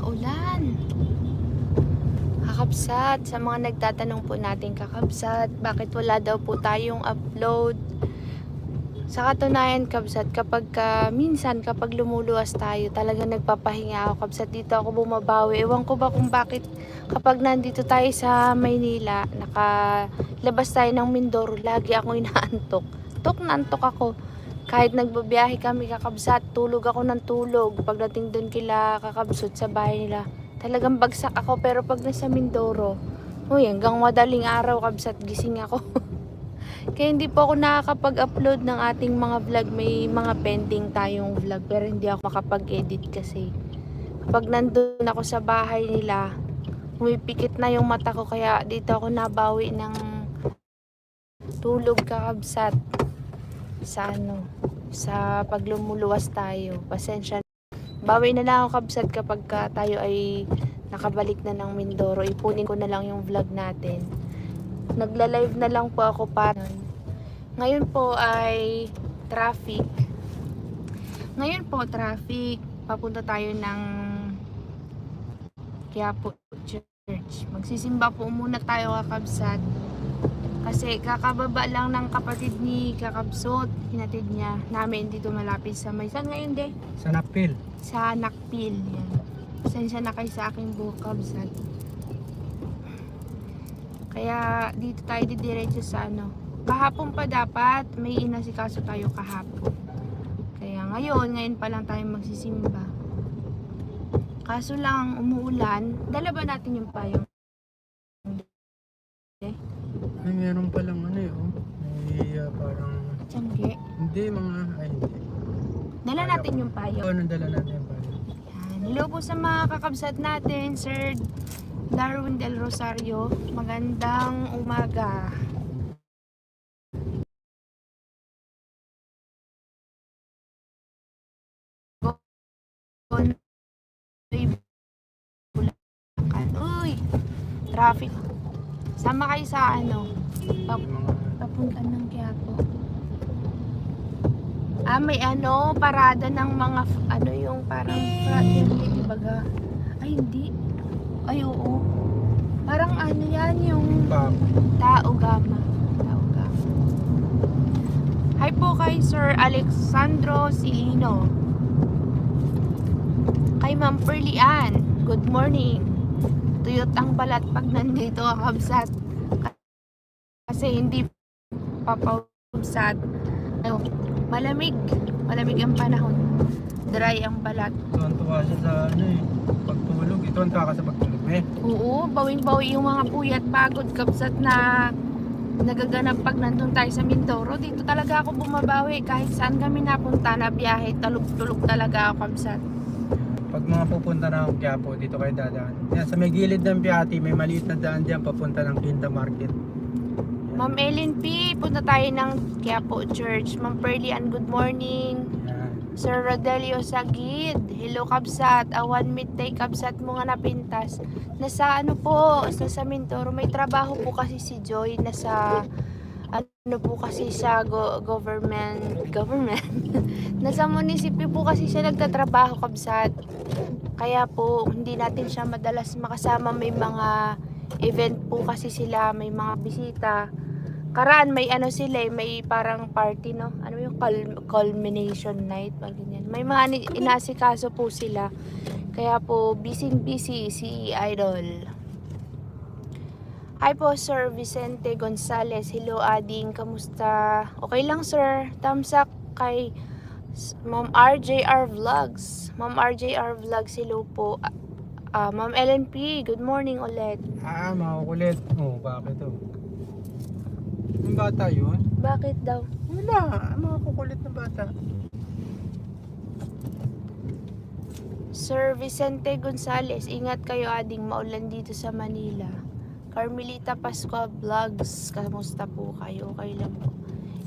maulan. Kakabsat, sa mga nagtatanong po natin kakabsat, bakit wala daw po tayong upload? Sa katunayan, kabsat, kapag ka, minsan kapag lumuluwas tayo, talaga nagpapahinga ako, kabsat, dito ako bumabawi. Ewan ko ba kung bakit kapag nandito tayo sa Maynila, nakalabas tayo ng Mindoro, lagi akong inaantok. Tok na antok ako. Kahit nagbabiyahe kami kakabsat, tulog ako ng tulog. Pagdating doon kila kakabsot sa bahay nila, talagang bagsak ako. Pero pag nasa Mindoro, uy, hanggang madaling araw kabsat, gising ako. Kaya hindi po ako nakakapag-upload ng ating mga vlog. May mga pending tayong vlog pero hindi ako makapag-edit kasi kapag nandun ako sa bahay nila, humipikit na yung mata ko kaya dito ako nabawi ng tulog kakabsat sa ano, sa paglumuluwas tayo. Pasensya. Bawi na lang ako kabsat kapag ka tayo ay nakabalik na ng Mindoro. Ipunin ko na lang yung vlog natin. Nagla-live na lang po ako para ngayon po ay traffic. Ngayon po traffic. Papunta tayo ng Quiapo Church. Magsisimba po muna tayo kakabsat. Kasi kakababa lang ng kapatid ni Kakabsot. Hinatid niya namin dito malapit sa may. Saan ngayon de? Sa Napil. Sa Nakpil. Yan. Pasensya na kayo sa aking buhok kabsat. Kaya dito tayo didiretso sa ano. Kahapon pa dapat may inasikaso tayo kahapon. Kaya ngayon, ngayon pa lang tayo magsisimba. Kaso lang umuulan, dala ba natin yung payong? Ay, meron palang ano eh, oh. May ah, parang, Tiyangge. hindi mga, ay hindi. Dala natin yung payong. Oo, nandala natin yung pala. Yan. Hello po sa mga kakabsat natin, Sir Darwin Del Rosario. Magandang umaga. Uy! Traffic. Sama kayo sa ano? Pap papunta ng Quiapo. Ah, may ano, parada ng mga, ano yung parang fraternity baga. Ay, hindi. Ay, oo. Parang ano yan, yung. Tao Gama. Tao Gama. Hi po kay Sir Alexandro Silino. Kay Ma'am Pearly Ann. Good morning. Tuyot ang balat pag nandito ang kabsat. Kasi hindi papabsat. Ano, malamig. Malamig ang panahon. Dry ang balat. Tuwan-tuwa siya sa ano eh, pagtulog. Ito ang taka sa pagtulog eh. Oo, bawing-bawi yung mga puyat pagod kapsat na nagaganap pag nandun tayo sa Mindoro. Dito talaga ako bumabawi kahit saan kami napunta na biyahe, talog-tulog talaga ako kapsat. Pag mga pupunta na akong Quiapo, dito kayo dadaan. Yan, sa may gilid ng Piati, may maliit na daan dyan papunta ng Quinta Market. Ma'am Ellen P, punta tayo ng Quiapo Church. Ma'am Pearly Ann, good morning. Sir Rodelio Sagid, hello Kabsat, awan midday Kabsat mo nga napintas. Nasa ano po, sa sa Mindoro, may trabaho po kasi si Joy, nasa ano po kasi sa go- government, government, nasa munisipyo po kasi siya nagtatrabaho Kabsat. Kaya po, hindi natin siya madalas makasama, may mga event po kasi sila, may mga bisita. Karaan may ano sila eh, may parang party no. Ano yung cul- culmination night, pag ganyan. May mga inasikaso po sila. Kaya po busy busy si Idol. Hi po Sir Vicente Gonzales. Hello Ading, kamusta? Okay lang sir. Thumbs up kay Ma'am RJR Vlogs. Ma'am RJR Vlogs, hello po. Ah, Ma'am LNP, good morning ulit. Ah, makukulit. Oh, bakit oh? Yung bata yun? Bakit daw? Wala, mga kukulit na bata. Sir Vicente Gonzales, ingat kayo ading maulan dito sa Manila. Carmelita Pascual Vlogs, kamusta po kayo? Okay lang po.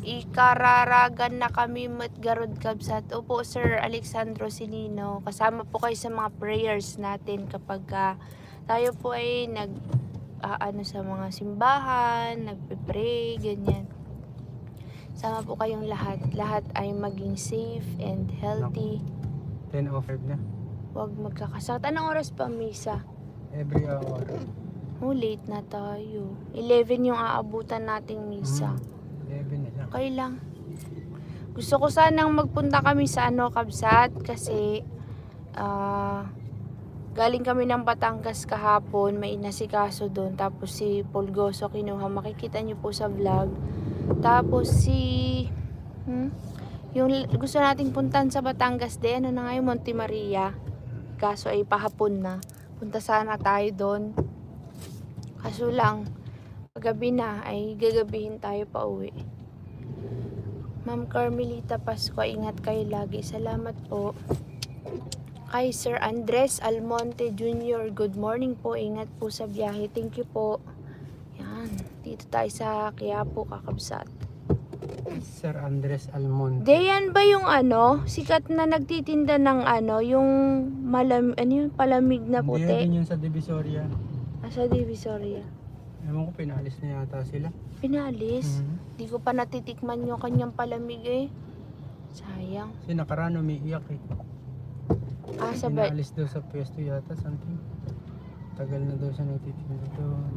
Ikararagan na kami matgarod kabsat. Opo, Sir Alexandro Silino. Kasama po kayo sa mga prayers natin kapag ah, tayo po ay nag ah, ano sa mga simbahan, nagpe-pray, ganyan. Sama po kayong lahat. Lahat ay maging safe and healthy. 10 offered na. Huwag magkakasakit. Anong oras pa misa? Every hour. Oh, late na tayo. 11 yung aabutan nating misa. Hmm. 11 na lang. Okay lang. Gusto ko sanang magpunta kami sa ano, Kabsat kasi ah galing kami ng Batangas kahapon, may inasikaso doon. Tapos si Polgoso kinuha, makikita niyo po sa vlog. Tapos si hmm, yung gusto nating puntan sa Batangas de, ano na nga yung Monte Maria. Kaso ay pahapon na. Punta sana tayo doon. Kaso lang, paggabi na ay gagabihin tayo pa uwi. Ma'am Carmelita Pasco, ingat kayo lagi. Salamat po. Kay Sir Andres Almonte Jr., good morning po. Ingat po sa biyahe. Thank you po. Yan. Dito tayo sa Quiapo, kakabsat. Sir Andres Almonte. Dayan ba yung ano, sikat na nagtitinda ng ano, yung malam, ano yung palamig na Hindi puti? din yun sa Divisoria. Asa Divisoria. Ewan ko, pinalis na yata sila. Pinalis. Mhm. Di ko pa natitikman yung kanyang palamig eh. Sayang. Kasi nakaraan umiiyak eh. Ah, sabay. Pinalis daw sa pwesto yata, something. Tagal na daw siya nagtitinda doon.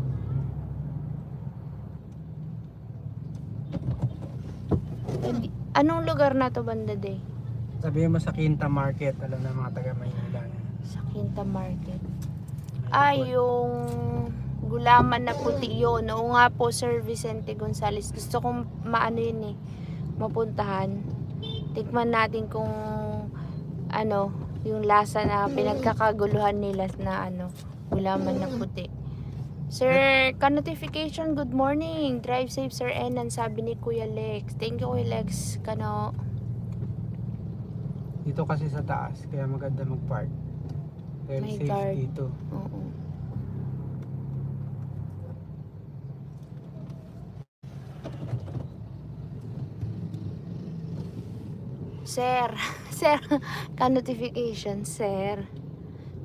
Hindi- Anong lugar na to banda day? Sabihin mo sa Quinta Market, alam na mga taga Maynila. Sa Quinta Market. Po. yung gulaman na puti yun. Oo nga po, Sir Vicente Gonzales. Gusto kong maano yun eh, mapuntahan. Tikman natin kung ano, yung lasa na pinagkakaguluhan nila na ano, gulaman na puti. Sir, ka-notification, good morning. Drive safe, Sir Enan, sabi ni Kuya Lex. Thank you, Kuya Lex. Kano, Dito kasi sa taas, kaya maganda mag-park. Dahil May safe guard. dito. oo. Sir, sir, ka-notification, sir.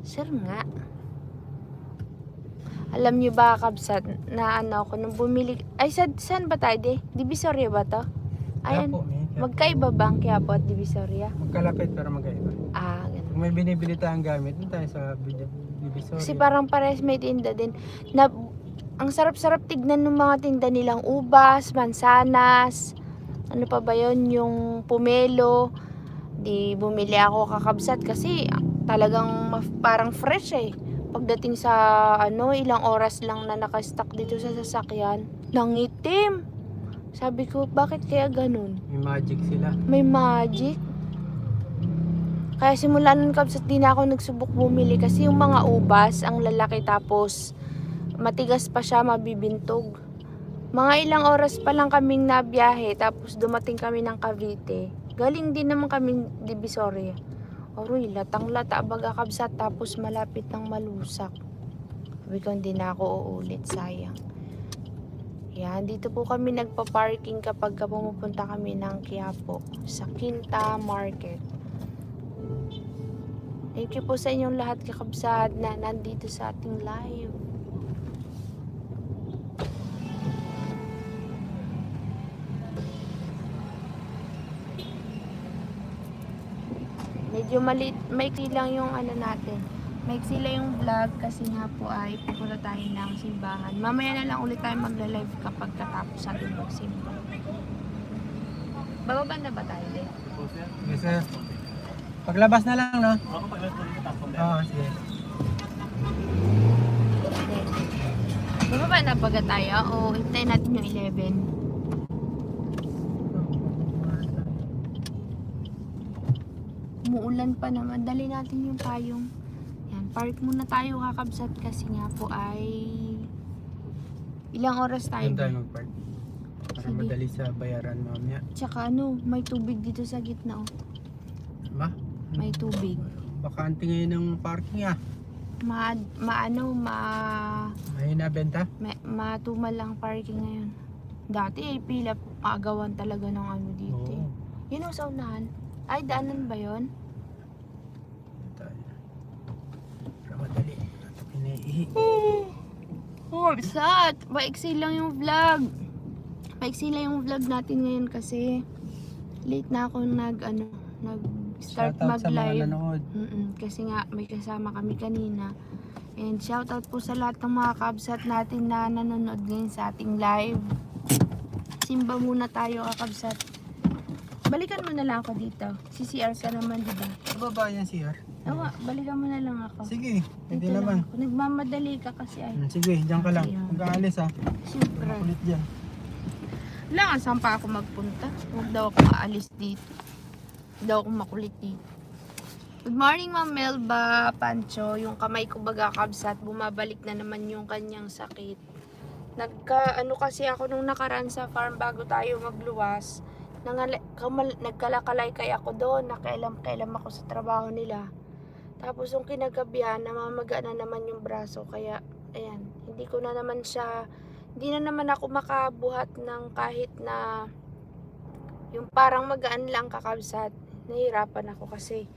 Sir nga. Alam niyo ba, Kabsat, na ano ako, nung bumili, ay, sa, saan ba tayo, di? Divisoria ba to? Ayan, Quiapo, may Quiapo. magkaiba ba ang Quiapo at Divisoria? Magkalapit pero magkaiba. Ah, ganun. Kung may binibili tayong gamit, dun tayo sa Divisoria. Kasi parang pares may tinda din. Na, ang sarap-sarap tignan ng mga tinda nilang ubas, mansanas, ano pa ba yun, yung pumelo. Di bumili ako kakabsat kasi talagang parang fresh eh. Pagdating sa ano, ilang oras lang na nakastock dito sa sasakyan, nangitim. Sabi ko, bakit kaya ganun? May magic sila. May magic. Kaya simula nun kabsat di na ako nagsubok bumili kasi yung mga ubas, ang lalaki tapos matigas pa siya, mabibintog. Mga ilang oras pa lang kaming nabiyahe tapos dumating kami ng Cavite. Galing din naman kaming Divisoria. Oroy, latang lata baga kabsat tapos malapit ng malusak. Sabi ko hindi na ako uulit, sayang. Yan, dito po kami nagpa-parking kapag ka pumupunta kami ng Quiapo sa Quinta Market. Thank you po sa inyong lahat kakabsad na nandito sa ating live. Medyo maliit, maiksi lang yung ano natin. Maiksi lang yung vlog kasi nga po ay pupunta tayo ng simbahan. Mamaya na lang ulit tayo magla-live kapag katapos natin magsimba. Bababa na ba tayo, Le? Yes, sir. Paglabas na lang, no? Ako pag nasa ulit ako. Oo, sige. Bababa na baga tayo o hintayin natin yung 11. Umuulan pa naman. Dali natin yung payong. Yan, park muna tayo kakabsat kasi nga po ay ilang oras tayo. Doon tayo mag-park. Para Sige. madali sa bayaran mamaya. Tsaka ano, may tubig dito sa gitna oh. Ba? May tubig. Bakante ngayon ng parking ah. Ma, maano, ma, Mahina benta. ma, matumal lang parking ngayon. Dati ay pila, maagawan talaga ng ano dito eh. Oo. Yun ang sa unahan. Ay, daanan ba yun? Doon tayo. Para madali. Ito pinaihi. Oh, sat! Paiksi lang yung vlog. Paiksi lang yung vlog natin ngayon kasi late na ako nag, ano, nag start mga mag-live. nanood. Mm-mm, kasi nga may kasama kami kanina. And shoutout po sa lahat ng mga kabsat natin na nanonood ngayon sa ating live. Simba muna tayo kakabsat. Balikan mo na lang ako dito. CCR ka naman, di ba? Baba yan siya. Oo, balikan mo na lang ako. Sige, hindi Dito naman. lang ako. Nagmamadali ka kasi ay. Hmm, Sige, diyan ka lang. Ayan. Huwag ka alis ha. Siyempre. Kulit dyan. Wala, saan pa ako magpunta? Huwag daw ako aalis dito. Huwag daw ako makulit dito. Good morning, Ma'am Melba, Pancho. Yung kamay ko baga kabsat, bumabalik na naman yung kanyang sakit. Nagka, ano kasi ako nung nakaraan sa farm bago tayo magluwas. Kamal, nagkalakalay ako doon, nakailam-kailam ako sa trabaho nila. Tapos yung kinagabihan, namamaga na naman yung braso. Kaya, ayan, hindi ko na naman siya hindi na naman ako makabuhat ng kahit na yung parang magaan lang kakabsat. Nahirapan ako kasi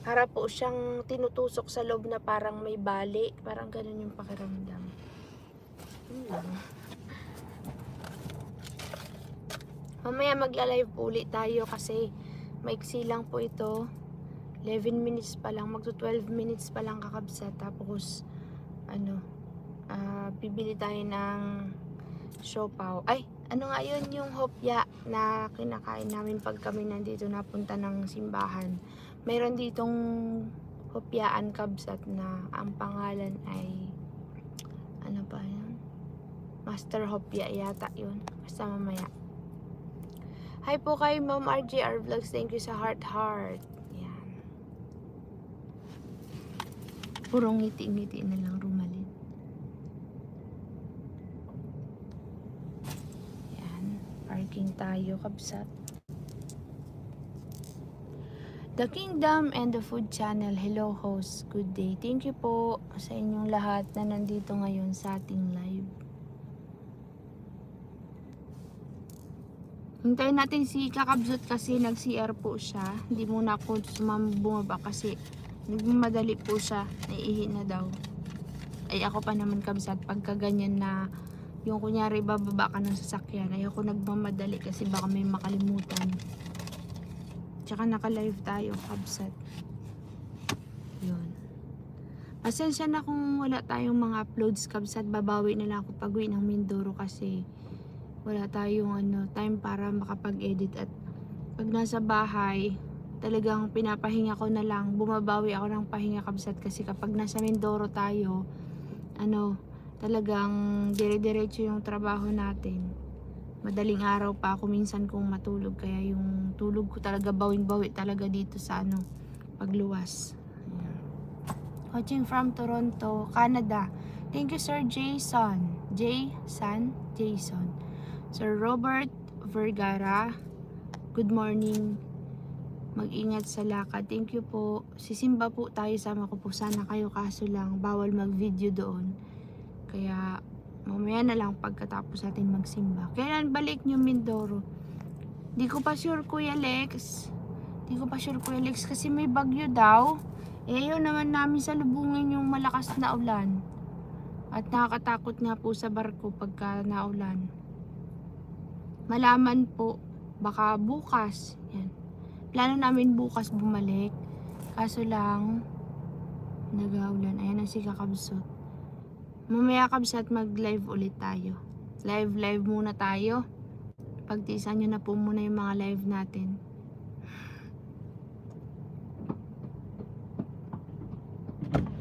para po siyang tinutusok sa loob na parang may bali. Parang ganun yung pakiramdam. Yun lang. Mamaya magla-live po ulit tayo kasi maiksi lang po ito. 11 minutes pa lang, magto 12 minutes pa lang kakabsat. Tapos, ano, ah, bibili tayo ng siopaw. Ay, ano nga yun yung hopya na kinakain namin pag kami nandito napunta ng simbahan. Meron ditong hopyaan kabsat na ang pangalan ay ano ba yun? Master Hopya yata yun. Basta mamaya. Hi po kay Ma'am RJR Vlogs. Thank you sa heart heart. Purong ngiti-ngiti na lang rumalin. Yan. Parking tayo, kabsat. The Kingdom and the Food Channel. Hello, host. Good day. Thank you po sa inyong lahat na nandito ngayon sa ating live. Hintayin natin si Kakabzot kasi nag-CR po siya. Hindi muna ako sumam bumaba kasi nagmamadali po siya. Naiihi na daw. Ay ako pa naman kabsat pagka ganyan na yung kunyari bababa ka ng sasakyan ay ako nagmamadali kasi baka may makalimutan. Tsaka naka-live tayo kabsat. Yun. Pasensya na kung wala tayong mga uploads kabsat. Babawi na lang ako pag uwi ng Mindoro kasi wala tayong ano, time para makapag-edit at pag nasa bahay, talagang pinapahinga ko na lang, bumabawi ako ng pahinga kabsat kasi kapag nasa Mindoro tayo, ano, talagang dire-diretso yung trabaho natin. Madaling araw pa ako minsan kung matulog kaya yung tulog ko talaga bawing-bawi talaga dito sa ano, pagluwas. Ayan. Watching from Toronto, Canada. Thank you Sir Jason. Jason, Jason. Sir Robert Vergara, good morning. Mag-ingat sa lakad. Thank you po. Sisimba po tayo, sama ko po sana kayo kaso lang bawal mag-video doon. Kaya mamaya na lang pagkatapos natin magsimba. Kailan balik nyo Mindoro? Di ko pa sure Kuya Lex. Di ko pa sure Kuya Lex kasi may bagyo daw. Eh ayaw naman namin sa lubungin yung malakas na ulan. At nakakatakot nga po sa barko pagka naulan malaman po baka bukas yan plano namin bukas bumalik. Kaso lang nagaulan ayan ang si kakabsot mamaya kabsat mag live ulit tayo. Live live muna tayo. Pagtisan nyo na po muna yung mga live natin.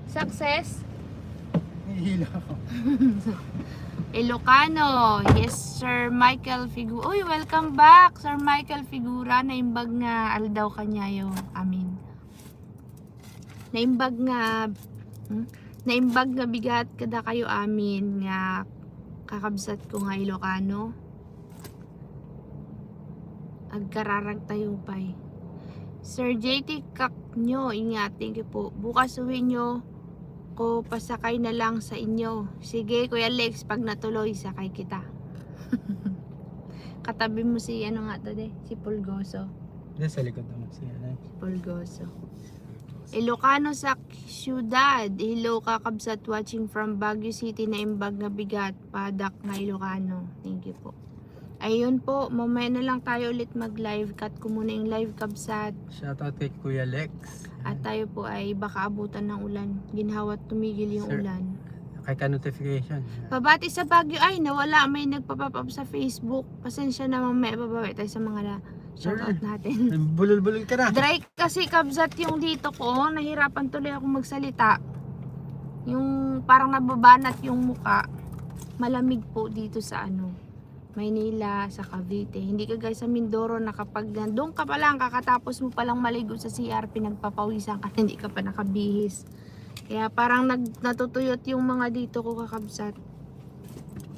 Success? Nahihila ako. Ilocano. Yes, Sir Michael Figura. Uy, welcome back, Sir Michael Figura. Naimbag nga, aldaw kanyayo. Amin. Naimbag nga, hmm? naimbag nga bigat kada kayo amin nga kakabsat ko nga Ilocano. Agkararag tayo pa'y. Sir JT Kak nyo, ingat, thank you po. Bukas uwi nyo, ko pasakay na lang sa inyo. Sige, Kuya Lex, pag natuloy, sakay kita. Katabi mo si ano nga to de, si Pulgoso. Diyan sa likod naman siya. Ano? Pulgoso. Ilocano sa syudad. Hello, kakabsat watching from Baguio City na imbag na bigat. Padak na Ilocano. Thank you po. Ayun po, mamaya na lang tayo ulit mag-live. Cut ko muna yung live kabsat. Shoutout kay Kuya Lex. At tayo po ay baka abutan ng ulan. Ginhawat tumigil yung Sir. ulan. Kay ka-notification. Pabati sa Baguio ay nawala. May nagpa-pop up sa Facebook. Pasensya na mamaya babawi tayo sa mga na shoutout natin. Bulol-bulol ka na. Dry kasi kabsat yung dito ko. Nahirapan tuloy ako magsalita. Yung parang nababanat yung muka. Malamig po dito sa ano. Maynila, sa Cavite. Hindi ka guys sa Mindoro na kapag doon ka pa lang, kakatapos mo palang maligo sa CR, pinagpapawisan ka, hindi ka pa nakabihis. Kaya parang nag, natutuyot yung mga dito ko kakabsat.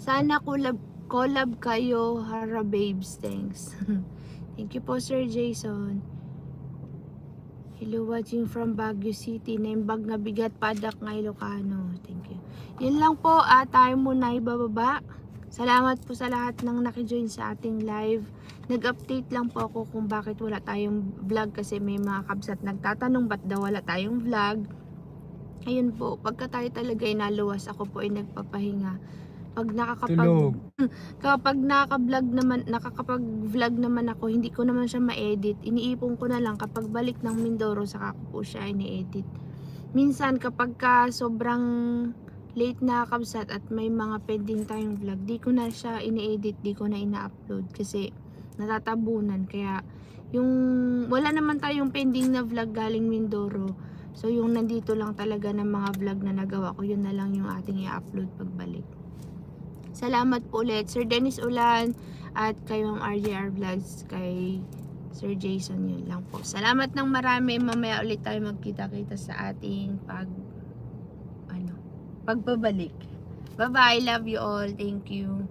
Sana collab, collab kayo, Hara Babes. Thanks. Thank you po, Sir Jason. Hello, watching from Baguio City. Naimbag nga bigat padak nga Ilocano. Thank you. Yun lang po, at tayo muna ibababa. Salamat po sa lahat ng nakijoin sa ating live. Nag-update lang po ako kung bakit wala tayong vlog kasi may mga kabsat nagtatanong ba't daw wala tayong vlog. Ayun po, pagka tayo talaga ay naluwas, ako po ay nagpapahinga. Pag nakakapag Tulog. kapag nakaka-vlog naman, nakakapag-vlog naman ako, hindi ko naman siya ma-edit. Iniipon ko na lang kapag balik ng Mindoro, saka ko po siya ini-edit. Minsan, kapag ka sobrang late na kabsat at may mga pending tayong vlog, di ko na siya ini-edit, di ko na ina-upload kasi natatabunan. Kaya, yung wala naman tayong pending na vlog galing Mindoro. So, yung nandito lang talaga ng mga vlog na nagawa ko, yun na lang yung ating i-upload pagbalik. Salamat po ulit, Sir Dennis Ulan at kay Ma'am RJR Vlogs, kay Sir Jason, yun lang po. Salamat ng marami. Mamaya ulit tayo magkita-kita sa ating pag pagbabalik. Bye-bye. Love you all. Thank you.